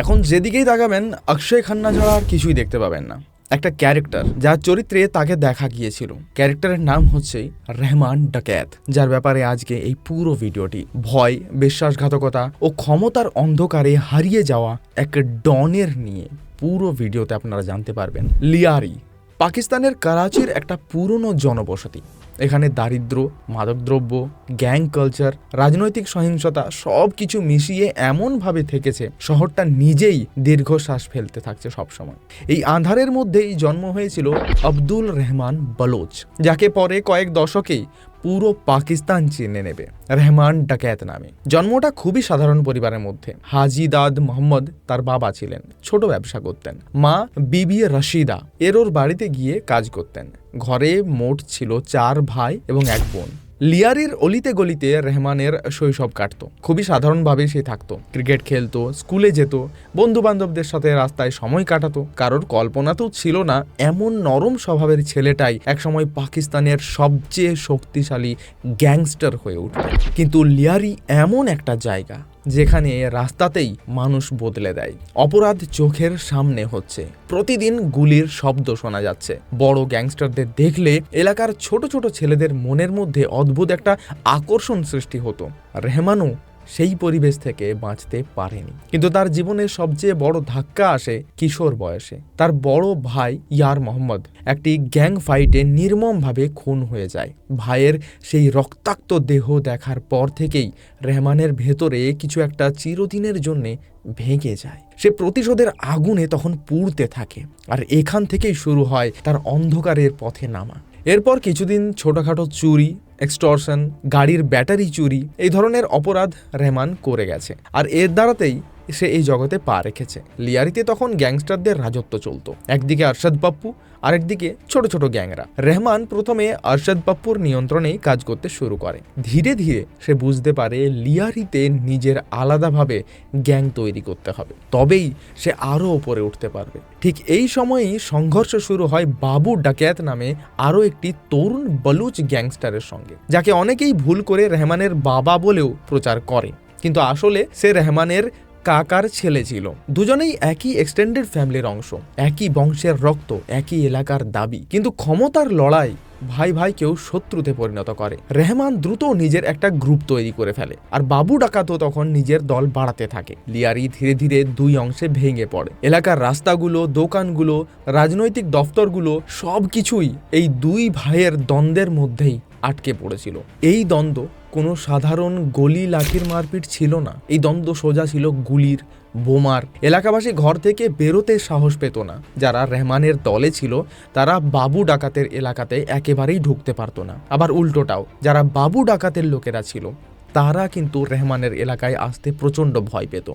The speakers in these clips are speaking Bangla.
এখন যেদিকেই তাকাবেন, অক্ষয় খান্না ছাড়া আর কিছুই দেখতে পাবেন না। একটা ক্যারেক্টার, যার চরিত্রে তাকে দেখা গিয়েছিল। ক্যারেক্টারের নাম হচ্ছে রেহমান ডাকাত, যার ব্যাপারে আজকে এই পুরো ভিডিওটি। ভয়, বিশ্বাসঘাতকতা ও ক্ষমতার অন্ধকারে হারিয়ে যাওয়া এক ডনের নিয়ে পুরো ভিডিওতে আপনারা জানতে পারবেন। লিয়ারি পাকিস্তানের করাচির একটা পুরনো জনবসতি। এখানে দারিদ্র মাদকদ্রব্য, গ্যাং কালচার, রাজনৈতিক সহিংসতা সব কিছু মিশিয়ে এমনভাবে থেকেছে, শহরটা নিজেই দীর্ঘশ্বাস ফেলতে থাকছে সবসময়। এই আঁধারের মধ্যেই জন্ম হয়েছিল আব্দুল রহমান বলোচ, যাকে পরে কয়েক দশকেই পুরো পাকিস্তান চিনে নেবে। রেহমান ডাকায়াত নামে জন্মটা খুবই সাধারণ পরিবারের মধ্যে। হাজি দাদ মোহাম্মদ তার বাবা ছিলেন। ছোট ব্যবসা করতেন। মা বিবি রশিদা এর ওর বাড়িতে গিয়ে কাজ করতেন। ঘরে মোট ছিল চার ভাই এবং এক বোন। লিয়ারির অলিতে গলিতে রেহমানের শৈশব কাটত। খুবই সাধারণভাবে সে থাকত। ক্রিকেট খেলতো, স্কুলে যেত বন্ধু বান্ধবদের সাথে রাস্তায় সময় কাটাতো। কারোর তো ছিল না, এমন নরম স্বভাবের ছেলেটাই একসময় পাকিস্তানের সবচেয়ে শক্তিশালী গ্যাংস্টার হয়ে উঠবে কিন্তু লিয়ারি এমন একটা জায়গা যেখানে রাস্তাতেই মানুষ বদলে দেয়। অপরাধ চোখের সামনে হচ্ছে। প্রতিদিন গুলির শব্দ শোনা যাচ্ছে। বড় গ্যাংস্টারদের দেখলে এলাকার ছোট ছোট ছেলেদের মনের মধ্যে অদ্ভুত একটা আকর্ষণ সৃষ্টি হতো। রেহমানও সেই পরিবেশ থেকে বাঁচতে পারেনি। কিন্তু তার জীবনে সবচেয়ে বড় ধাক্কা আসে কিশোর বয়সে। তার বড় ভাই ইয়ার মোহাম্মদ একটি গ্যাং ফাইটে নির্মমভাবে খুন হয়ে যায়। ভাইয়ের সেই রক্তাক্ত দেহ দেখার পর থেকেই রেহমানের ভেতরে কিছু একটা চিরদিনের জন্যে ভেঙে যায়। সে প্রতিশোধের আগুনে তখন পুড়তে থাকে আর এখান থেকেই শুরু হয় তার অন্ধকারের পথে নামা। এরপর কিছুদিন ছোটখাটো চুরি এক্সটর্শন গাড়ির ব্যাটারি চুরি এই ধরনের অপরাধ রেহমান করে গেছে। আর এর দ্বারাতেই সে এই জগতে পা রেখেছে। লিয়ারিতে তখন গ্যাংস্টারদের রাজত্ব চলতো। একদিকে আরশাদ পাপ্পু, আরেকদিকে ছোট ছোট গ্যাংরা। রেহমান প্রথমে আরশাদ পাপ্পুর নিয়ন্ত্রণেই কাজ করতে শুরু করে। ধীরে ধীরে সে বুঝতে পারে লিয়ারিতে নিজের আলাদাভাবে গ্যাং তৈরি করতে হবে। তবেই সে আরও ওপরে উঠতে পারবে। ঠিক এই সময়েই সংঘর্ষ শুরু হয় বাবু ডাকাত নামে আরও একটি তরুণ বলুচ গ্যাংস্টারের সঙ্গে, যাকে অনেকেই ভুল করে রেহমানের বাবা বলেও প্রচার করে। কিন্তু আসলে সে রেহমানের কাকার ছেলে ছিল। দুজনেই একই এক্সটেন্ডেড ফ্যামিলির অংশ, একই বংশের রক্ত, একই এলাকার দাবি। কিন্তু ক্ষমতার লড়াই ভাই ভাইকেও শত্রুতে পরিণত করে। রেহমান দ্রুত নিজের একটা গ্রুপ তৈরি করে ফেলে আর বাবু ডাকাতও তখন নিজের দল বাড়াতে থাকে। লিয়ারি ধীরে ধীরে দুই অংশে ভেঙে পড়ে। এলাকার রাস্তাগুলো, দোকানগুলো, রাজনৈতিক দফতরগুলো সব কিছুই এই দুই ভাইয়ের দ্বন্দ্বের মধ্যেই আটকে পড়েছিল। এই দ্বন্দ্ব কোনো সাধারণ গলি লাঠির মারপিট ছিল না। এই দ্বন্দ্ব সোজা ছিল গুলির, বোমার। এলাকাবাসী ঘর থেকে বেরোতে সাহস পেত না। যারা রেহমানের দলে ছিল, তারা বাবু ডাকাতের এলাকাতে একেবারেই ঢুকতে পারতো না। আবার উল্টোটাও, যারা বাবু ডাকাতের লোকেরা ছিল, তারা কিন্তু রেহমানের এলাকায় আসতে প্রচণ্ড ভয় পেত।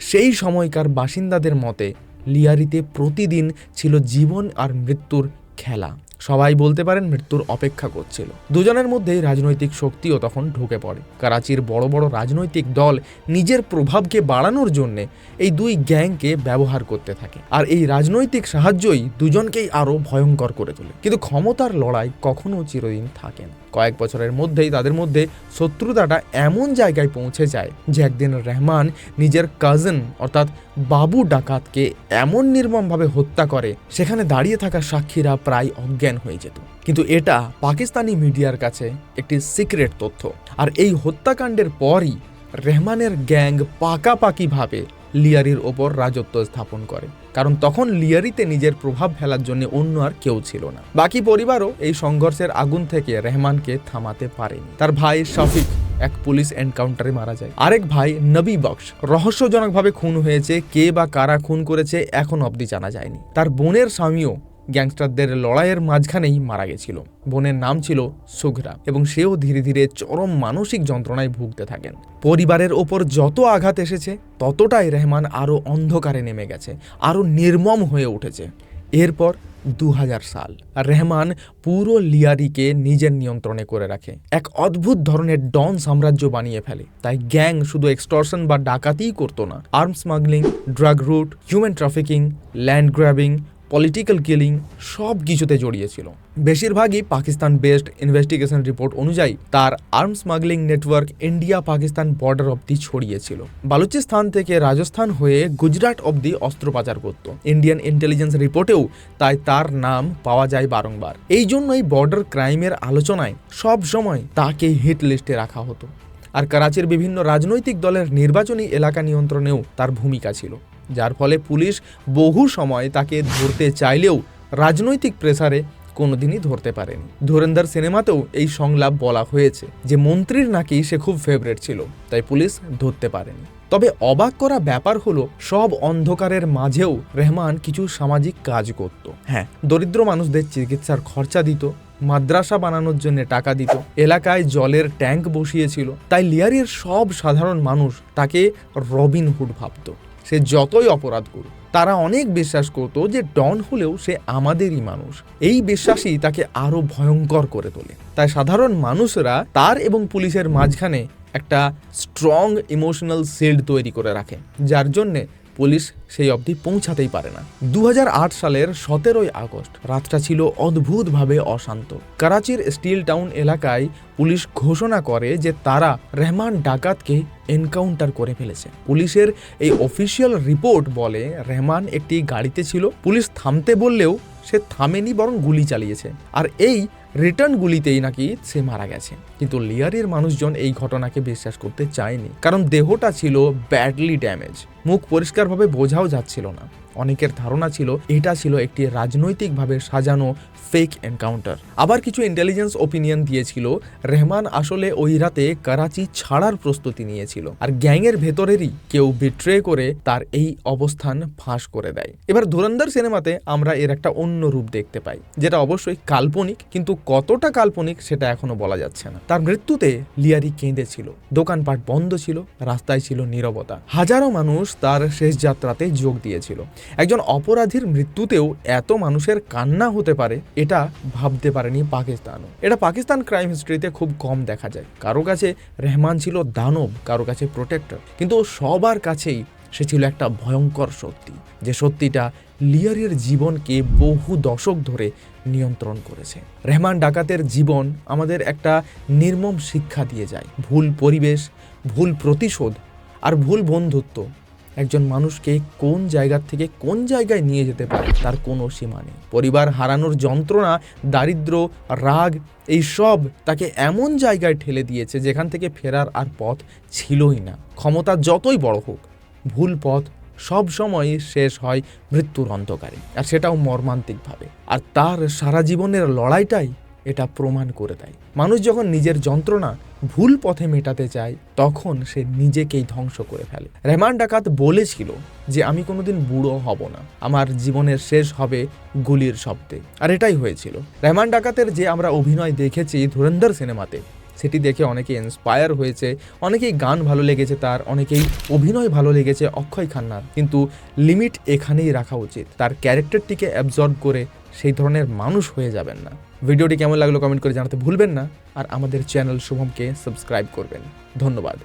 সেই সময়কার বাসিন্দাদের মতে, লিয়ারিতে প্রতিদিন ছিল জীবন আর মৃত্যুর খেলা। সবাই বলতে পারেন মৃত্যুর অপেক্ষা করছিল। দুজনের মধ্যেই রাজনৈতিক শক্তিও তখন ঢুকে পড়ে। করাচির বড় বড় রাজনৈতিক দল নিজের প্রভাবকে বাড়ানোর জন্যে এই দুই গ্যাংকে ব্যবহার করতে থাকে। আর এই রাজনৈতিক সাহায্যই দুজনকেই আরও ভয়ঙ্কর করে তোলে। কিন্তু ক্ষমতার লড়াই কখনো চিরদিন থাকে না। কয়েক বছরের মধ্যেই তাদের মধ্যে শত্রুতাটা এমন জায়গায় পৌঁছে যায় যে একদিন রহমান নিজের কাজিন অর্থাৎ বাবু ডাকাতকে এমন নির্মমভাবে হত্যা করে, সেখানে দাঁড়িয়ে থাকা সাক্ষীরা প্রায় অজ্ঞান হয়ে যেত। কিন্তু এটা পাকিস্তানি মিডিয়ার কাছে একটি সিক্রেট তথ্য। আর এই হত্যাকাণ্ডের পরই রেহমানের গ্যাং পাকাপাকিভাবে লিয়ারির ওপর রাজত্ব স্থাপন করে। কারণ তখন লিয়ারিতে নিজের প্রভাব ফেলার জন্য অন্য আর কেউ ছিল না। বাকি পরিবারও এই সংঘর্ষের আগুন থেকে রেহমানকে থামাতে পারেনি। তার ভাই শফিক এক পুলিশ এনকাউন্টারে মারা যায়। আরেক ভাই নবী বক্স। রহস্যজনকভাবে খুন হয়েছে, কে বা কারা খুন করেছে এখন অবধি জানা যায়নি। তার বোনের স্বামীও গ্যাংস্টারদের লড়াইয়ের মাঝখানেই মারা গেছিল। বোনের নাম ছিল সুঘরা এবং সেও ধীরে ধীরে চরম মানসিক যন্ত্রণায় ভুগতে থাকেন। পরিবারের ওপর যত আঘাত এসেছে, ততটাই রেহমান আরও অন্ধকারে নেমে গেছে আরও নির্মম হয়ে উঠেছে। এরপর দু হাজার সাল, রেহমান পুরো লিয়ারিকে নিজের নিয়ন্ত্রণে করে রাখে। এক অদ্ভুত ধরনের ডন সাম্রাজ্য বানিয়ে ফেলে। তাই গ্যাং শুধু এক্সটর্শন বা ডাকাতিই করতো না। Arm smuggling, drug route, human trafficking, land grabbing political killing সব কিছুতে জড়িয়েছিল। বেশিরভাগই পাকিস্তান বেসড ইনভেস্টিগেশন রিপোর্ট অনুযায়ী তার arm smuggling network India Pakistan border অবধি ছড়িয়েছিল। বালুচিস্তান থেকে রাজস্থান হয়ে গুজরাট অবধি অস্ত্র পাচার করত। ইন্ডিয়ান ইন্টেলিজেন্স রিপোর্টেও তাই তার নাম পাওয়া যায় বারংবার। এই জন্যই বর্ডার ক্রাইমের আলোচনায় সব সময় তাকে হিট লিস্টে রাখা হতো। আর করাচির বিভিন্ন রাজনৈতিক দলের নির্বাচনী এলাকা নিয়ন্ত্রণেও তার ভূমিকা ছিল। যার ফলে পুলিশ বহু সময় তাকে ধরতে চাইলেও রাজনৈতিক প্রেসারে কোনোদিনই ধরতে পারেনি। ধুরেন্দার সিনেমাতেও এই সংলাপ বলা হয়েছে যে মন্ত্রীর নাকি সে খুব ফেভারেট ছিল তাই পুলিশ ধরতে পারেনি। তবে অবাক করা ব্যাপার হলো সব অন্ধকারের মাঝেও রেহমান কিছু সামাজিক কাজ করত। হ্যাঁ। দরিদ্র মানুষদের চিকিৎসার খরচা দিত মাদ্রাসা বানানোর জন্য টাকা দিত এলাকায় জলের ট্যাঙ্ক বসিয়েছিল তাই লিয়ারির সব সাধারণ মানুষ তাকে রবিনহুড ভাবত। সে যতই অপরাধ করুক, তারা অনেক বিশ্বাস করতো যে ডন হলেও সে আমাদেরই মানুষ। এই বিশ্বাসই তাকে আরও ভয়ঙ্কর করে তোলে। তাই সাধারণ মানুষরা তার এবং পুলিশের মাঝখানে একটা স্ট্রং ইমোশনাল শিল্ড তৈরি করে রাখে, যার জন্যে পুলিশ সেই অবধি পৌঁছাতেই পারে না। দু হাজার আট সালের সতেরোই আগস্ট রাতটা ছিল অদ্ভুতভাবে অশান্ত। করাচির স্টিল টাউন এলাকায় পুলিশ ঘোষণা করে যে তারা রেহমান ডাকাতকে এনকাউন্টার করে ফেলেছে। পুলিশের এই অফিসিয়াল রিপোর্ট বলে রেহমান একটি গাড়িতে ছিল। পুলিশ থামতে বললেও সে থামেনি বরং গুলি চালিয়েছে। আর এই রিটার্ন গুলিতেই নাকি সে মারা গেছে। কিন্তু লিয়ারের মানুষজন এই ঘটনাকে বিশ্বাস করতে চায়নি। কারণ দেহটা ছিল ব্যাডলি ড্যামেজ মুখ পরিষ্কারভাবে বোঝাও যাচ্ছিল না। অনেকের ধারণা ছিল এটা ছিল একটি রাজনৈতিকভাবে সাজানো ফেক এনকাউন্টার আবার কিছু ইন্টেলিজেন্স ওপিনিয়ন দিয়েছিল, রেহমান আসলে ওই রাতে করাচি ছাড়ার প্রস্তুতি নিয়েছিল আর গ্যাংয়ের ভেতরেরই কেউ বিট্রে করে তার এই অবস্থান ফাঁস করে দেয়। এবার ধুরন্ধর সিনেমাতে আমরা এর একটা অন্য রূপ দেখতে পাই, যেটা অবশ্যই কাল্পনিক, কিন্তু কতটা কাল্পনিক সেটা এখনও বলা যাচ্ছে না। তার মৃত্যুতে লিয়ারি কেঁদেছিল, দোকানপাট বন্ধ ছিল, রাস্তায় ছিল নীরবতা। হাজারো মানুষ তার শেষ যাত্রাতে যোগ দিয়েছিল। একজন অপরাধীর মৃত্যুতেও এত মানুষের কান্না হতে পারে, এটা ভাবতে পারেনি পাকিস্তানও। এটা পাকিস্তান ক্রাইম হিস্ট্রিতে খুব কম দেখা যায়। কারও কাছে রেহমান ছিল দানব, কারও কাছে প্রোটেক্টর। কিন্তু সবার কাছেই সে ছিল একটা ভয়ঙ্কর সত্যি, যে সত্যিটা লিয়ারের জীবনকে বহু দশক ধরে নিয়ন্ত্রণ করেছে। রেহমান ডাকাতের জীবন আমাদের একটা নির্মম শিক্ষা দিয়ে যায়। ভুল পরিবেশ, ভুল প্রতিশোধ আর ভুল বন্ধুত্ব একজন মানুষকে কোন জায়গার থেকে কোন জায়গায় নিয়ে যেতে পারে তার কোনো সীমা নেই। পরিবার হারানোর যন্ত্রণা, দারিদ্র, রাগ, এই সব তাকে এমন জায়গায় ঠেলে দিয়েছে যেখান থেকে ফেরার আর পথ ছিলই না। ক্ষমতা যতই বড় হোক, ভুল পথ সব সময় শেষ হয় মৃত্যুর অন্ধকারে। আর সেটাও মর্মান্তিকভাবে। আর তার সারা জীবনের লড়াইটাই এটা প্রমাণ করে দেয়। মানুষ যখন নিজের যন্ত্রণা ভুল পথে মেটাতে চায়, তখন সে নিজেকেই ধ্বংস করে ফেলে। রেহমান ডাকাত বলেছিল যে, আমি কোনোদিন বুড়ো হব না। আমার জীবনের শেষ হবে গুলির শব্দে। আর এটাই হয়েছিল। রেহমান ডাকাতের যে আমরা অভিনয় দেখেছি ধুরন্ধর সিনেমাতে, সেটি দেখে অনেকে ইন্সপায়ার হয়েছে, অনেকেই গান ভালো লেগেছে তার, অনেকেই অভিনয় ভালো লেগেছে অক্ষয় খান্নার। কিন্তু লিমিট এখানেই রাখা উচিত। তার ক্যারেক্টারটিকে অ্যাবজর্ব করে সেই ধরনের মানুষ হয়ে যাবেন না। ভিডিওটি কেমন লাগল কমেন্ট করে জানাতে ভুলবেন না। আর আমাদের চ্যানেল শুভমকে সাবস্ক্রাইব করবেন। ধন্যবাদ।